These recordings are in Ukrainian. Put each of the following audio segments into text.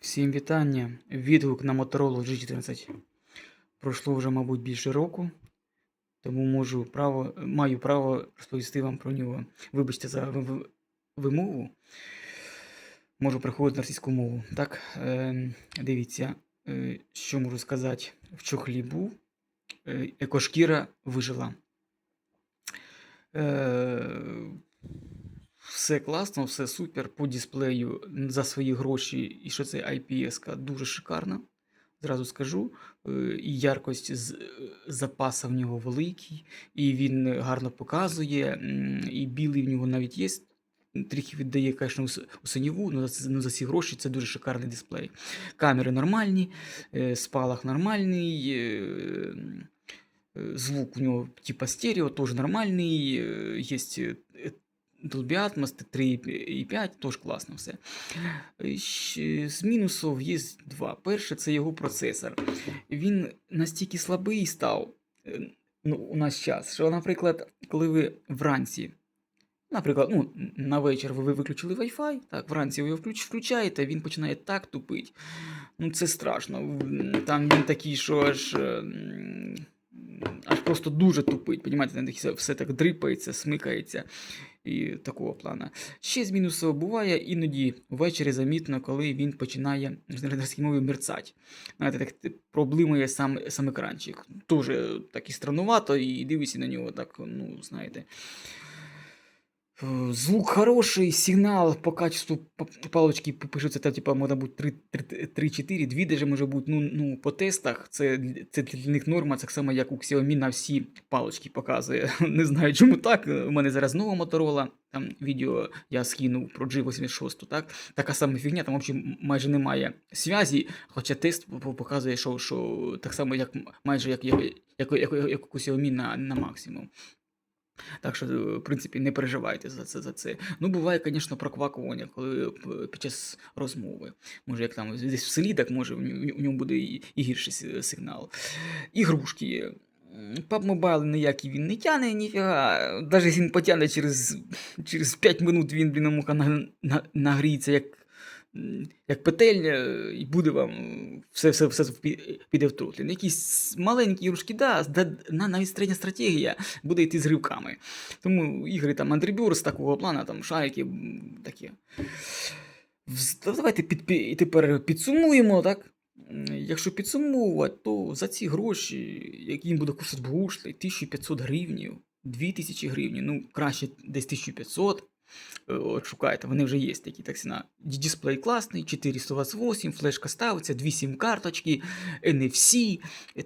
Всім вітання. Відгук на Motorola G14. Пройшло вже, мабуть, більше року, тому можу право, маю право розповісти вам про нього. Вибачте за ви- ви- вимову. Можу приходити на російську мову. Так, е, дивіться, е, що можу сказати. В чохлі був, е, екошкіра вижила. Е, все класно, все супер. По дисплею за свої гроші, і що це IPS дуже шикарна. Зразу скажу. Е, І яркость з, е, запаса в нього великий, і він гарно показує, і білий в нього навіть є. Трохи віддає, звісно, у синіву, але за, ну, за ці гроші це дуже шикарний дисплей. Камери нормальні, е, спалах нормальний. Звук у нього типа стерео, теж нормальний. Є Dolby Atmos 3.5, теж класно все. З мінусів є два. Перше, це його процесор. Він настільки слабий став е, ну, у нас час, що, наприклад, коли ви вранці, наприклад, ну, на вечір ви виключили Wi-Fi, так, вранці ви його включ- включаєте, він починає так тупить. Ну, це страшно. Там він такий, що аж. е, Аж просто дуже тупить, понімаєте, все так дрипається, смикається і такого плана. Ще з мінусу буває іноді ввечері замітно, коли він починає на російській мові мерцать. Знаєте, так проблимує сам, сам екранчик. Дуже так і странувато, і дивишся на нього так, ну, знаєте. Е, Звук хороший, сигнал по качеству палочки п- пишеться, там, типа, може бути 3-4, 2 даже може бути, ну, ну, по тестах, це, це для них норма, так само, як у Xiaomi на всі палочки показує. Не знаю, чому так. У мене зараз нова Motorola, там відео я скинув про G86, так? Така сама фігня, там взагалі майже немає зв'язі, хоча тест показує, що, що так само, як майже як, як, як, як, як у Xiaomi на, на максимум. Так що, е, в принципі, не переживайте за це. За це. Ну, буває, звісно, проквакування, коли під час розмови. Може, як там десь в селі, так може у ньому буде і, гірший сигнал. Ігрушки. PUBG Mobile ніякий він не тяне, ніфіга. Навіть він потягне через, через 5 минут він, блін, муха на, на, нагріється, як, як петель, е, і буде вам все, все, все піде в трутлін. Якісь маленькі ігрушки, да, да, на- навіть середня стратегія буде йти з ривками. Тому ігри там Birds такого плану, там шарики м, такі. Давайте під, пі- тепер підсумуємо, так? Якщо підсумовувати, то за ці гроші, які їм буде коштувати бушли, 1500 гривнів, 2000 гривень, ну краще десь 1500. Е, От шукайте, вони вже є такі так ціна. Дисплей класний, 428, флешка ставиться, 2 сім карточки, NFC,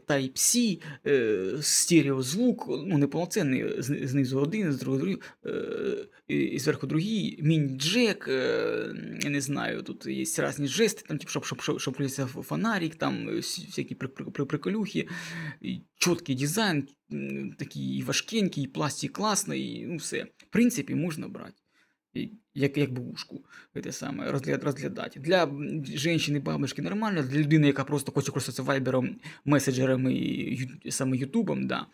Type-C, е, стереозвук, ну неповноцінний, знизу один, з другого другий, е, і, зверху другий, міні-джек, я не знаю, тут є різні жести, там, типу, щоб, щоб, щоб, щоб фонарик, там всякі при, при, при, приколюхи, чіткий дизайн, такий важкенький, пластик класний, ну все. В принципі, можна брати. Як, як бабушку те саме, розгляд, розглядати. Для жінки, бабушки нормально, для людини, яка просто хоче користуватися вайбером, меседжерами і саме Ютубом, да.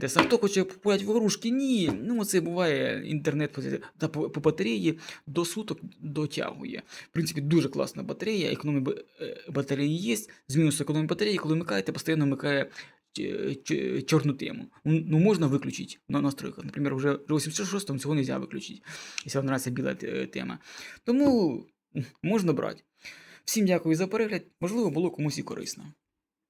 Те саме, хто хоче попадати в ігрушки, ні. Ну, це буває інтернет та по, по батареї до суток дотягує. В принципі, дуже класна батарея, економія е, батареї є. З мінусу економії батареї, коли вмикаєте, постійно вмикає ч- ч- чорну тему. Ну, можна виключити на настройках. Наприклад, вже в 86-му цього не можна виключити, якщо вам подобається біла е, тема. Тому можна брати. Всім дякую за перегляд. Можливо, було комусь і корисно.